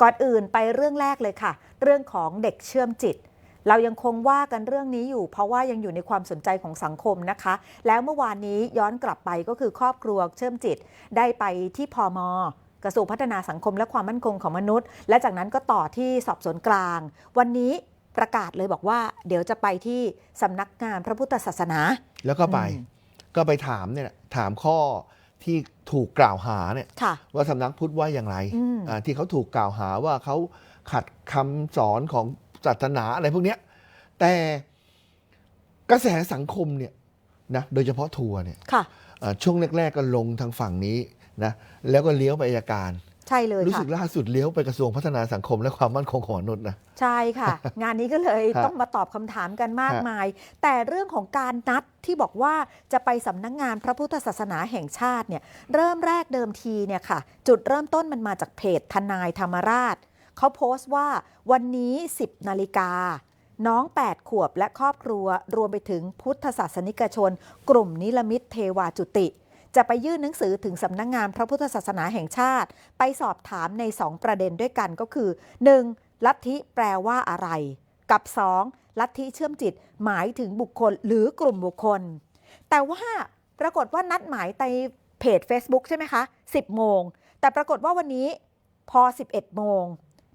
ก่อนอื่นไปเรื่องแรกเลยค่ะ เรื่องของเด็กเชื่อมจิต เรายังคงว่ากันเรื่องนี้อยู่ เพราะว่ายังอยู่ในความสนใจของสังคมนะคะ แล้วเมื่อวานนี้ย้อนกลับไปก็คือครอบครัวเชื่อมจิต ได้ไปที่พมกระทรวงพัฒนาสังคมและความมั่นคงของมนุษย์ และจากนั้นก็ต่อที่สอบสวนกลาง วันนี้ประกาศเลยบอกว่า เดี๋ยวจะไปที่สำนักงานพระพุทธศาสนา แล้วก็ไปอืมก็ไปถามเนี่ยถามข้อ ที่ถูกกล่าวหาเนี่ยค่ะว่าสำนักพุทธว่าอย่างไรอืมอ่าที่เขาถูกกล่าวหาว่าเขาขัดคำสอนของศาสนาอะไรพวกเนี้ยแต่กระแสสังคมเนี่ยนะโดยเฉพาะทัวร์เนี่ยค่ะอ่าช่วงแรกๆก็ลงทางฝั่งนี้นะแล้วก็เลี้ยวไปอัยการ ใช่เลยรู้ค่ะสึกล่าสุดเลี้ยวไปกระทรวงพัฒนาสังคมและความมั่นคงของมนุษย์นะใช่ค่ะ งานนี้ก็เลยฮะต้องมาตอบคำถามกันมากฮะมาย แต่เรื่องของการนัดที่บอกว่าจะไปสำนักงงานพระพุทธศาสนาแห่งชาติเนี่ยเริ่มแรกเดิมทีเนี่ยค่ะ จุดเริ่มต้นมันมาจากเพจทนายธรรมราชเขาโพสต์ว่าวันนี้ 10นาฬิกาน้อง 8 ขวบและครอบครัว รวมไปถึงพุทธศาสนิกชน กลุ่มนิลมิตเทวาจุติ จะไปยื่นหนังสือถึงสำนักงงานพระพุทธศาสนาแห่งชาติ ไปสอบถามใน 2 ประเด็นด้วยกันก็คือ 1. ลัทธิแปลว่าอะไร กับ 2. ลัทธิเชื่อมจิตหมายถึงบุคคลหรือกลุ่มบุคคล แต่ว่าปรากฏว่านัดหมายในเพจ Facebook ใช่ไหมคะ 10 โมง แต่ปรากฏว่าวันนี้พอ 11 โมง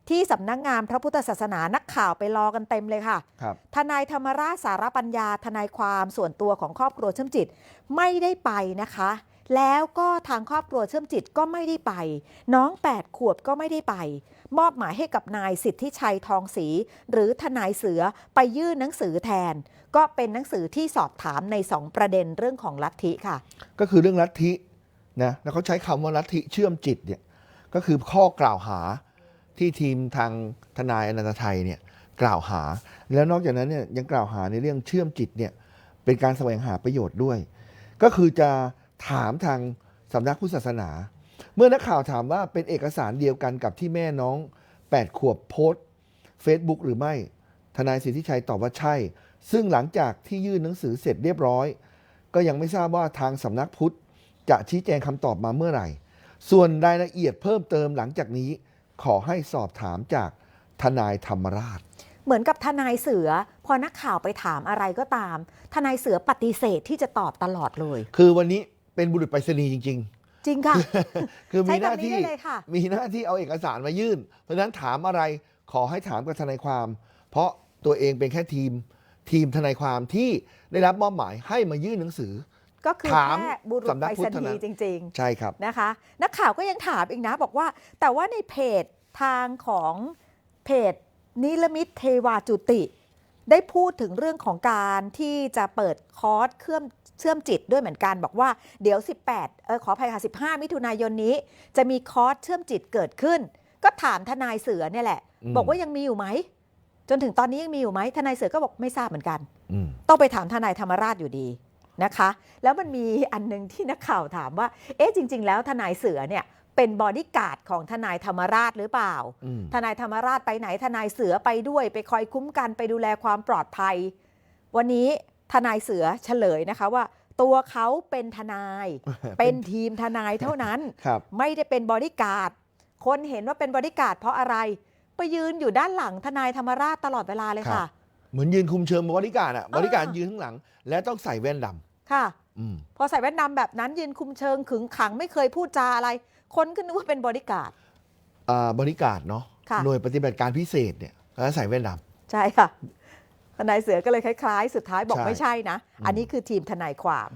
ที่สำนักงานพระพุทธศาสนานักข่าวไปรอกันเต็มเลยค่ะครับทนายธรรมราชสารปัญญา ทนายความส่วนตัวของครอบครัวเชื่อมจิตไม่ได้ไปนะคะ แล้วก็ทางครอบครัวเชื่อมจิตก็ไม่ได้ไป น้อง 8 ขวบก็ไม่ได้ไป มอบหมายให้กับนายสิทธิชัยทองศรีหรือทนายเสือไปยื่นหนังสือแทน ก็เป็นหนังสือที่สอบถามใน 2 ประเด็นเรื่องของลัทธิค่ะ ก็คือเรื่องลัทธินะแล้วเขาใช้คำว่าลัทธิเชื่อมจิตเนี่ยก็คือข้อกล่าวหาที่ทีมทางทนายอนันตชัยเนี่ยกล่าวหา แล้วนอกจากนั้นเนี่ยยังกล่าวหาในเรื่องเชื่อมจิตเนี่ยเป็นการแสวงหาประโยชน์ด้วย ก็คือจะ ถามทางสำนักพุทธศาสนา เมื่อนักข่าวถามว่าเป็นเอกสารเดียวกันกับที่แม่น้อง 8 ขวบโพสต์ Facebook หรือไม่ ทนายสิทธิชัยตอบว่าใช่ ซึ่งหลังจากที่ยื่นหนังสือเสร็จเรียบร้อย ก็ยังไม่ทราบว่าทางสำนักพุทธ จะชี้แจงคำตอบมาเมื่อไหร่ ส่วนรายละเอียดเพิ่มเติมหลังจากนี้ ขอให้สอบถามจากทนายธรรมราชเหมือนกับทนายเสือ พอนักข่าวไปถามอะไรก็ตาม ทนายเสือปฏิเสธที่จะตอบตลอดเลย คือวันนี้ เป็นบุรุษไปรษณีย์จริงจริงค่ะๆคือมีใช้หน้าคำนี้ที่ได้เลยค่ะ มีหน้าที่เอาเอกสารมายื่น เพราะฉะนั้นถามอะไรขอให้ถามกับทนายความ เพราะตัวเองเป็นแค่ทีม ทีมทนายความที่ได้รับมอบหมายให้มายื่นหนังสือ ก็คือถามแค่บุรุษสำนัไปกพุรทษธนะณีย์จริงๆใช่ครับนะคะ นักข่าวก็ยังถามอีกนะบอกว่า แต่ว่าในเพจทางของเพจนิลมิตเทวาจุติ ได้พูดถึงเรื่องของการที่จะเปิดคอร์สเครื่องเชื่อมจิตด้วยเหมือนกันบอกว่าเดี๋ยว 18เออขออภัยค่ะ15 มิถุนายนนี้ จะมีคอร์สเชื่อมจิตเกิดขึ้น ก็ถามทนายเสือเนี่ยแหละอืมบอกว่ายังมีอยู่ไหม จนถึงตอนนี้ยังมีอยู่ไหมทนายเสือก็บอกไม่ทราบเหมือนกันอืมต้องไปถามทนายธรรมราชอยู่ดีนะคะ แล้วมันมีอันหนึงที่นักข่าวถามว่า เอ๊ะจริง ๆ แล้วทนายเสือเนี่ย เป็นบอดี้การ์ดของทนายธรรมราชหรือเปล่าอืมทนายธรรมราชไปไหนทนายเสือไปด้วย ไปคอยคุ้มกันไปดูแลความปลอดภัย วันนี้ทนายเสือเฉลยนะคะว่า ตัวเขาเป็นทนาย เป็นทีมทนายเท่านั้นครับไม่ได้เป็นบอดี้การ์ดคนเห็นว่าเป็นบอดี้การ์ดเพราะอะไร ไปยืนอยู่ด้านหลังทนายธรรมราชตลอดเวลาเลยครัค่ะบเหมือนยืนคุมเชิงบริการอะอ่าบริการยืนข้างหลัง และต้องใส่แว่นดค่ะำอืม พอใส่แว่นดำแบบนั้นยืนคุมเชิงขึงขังไม่เคยพูดจาอะไร คนก็นึกว่าเป็นบริการดอ่าบริการเนาะค่ะ หน่วยปฏิบัติการพิเศษเนี่ยเขาจะใส่แว่นดำใช่ค่ะทนายเสือก็เลยคล้ายๆ สุดท้ายบอกใช่ไม่ใช่นะอืมอันนี้คือทีมทนายความ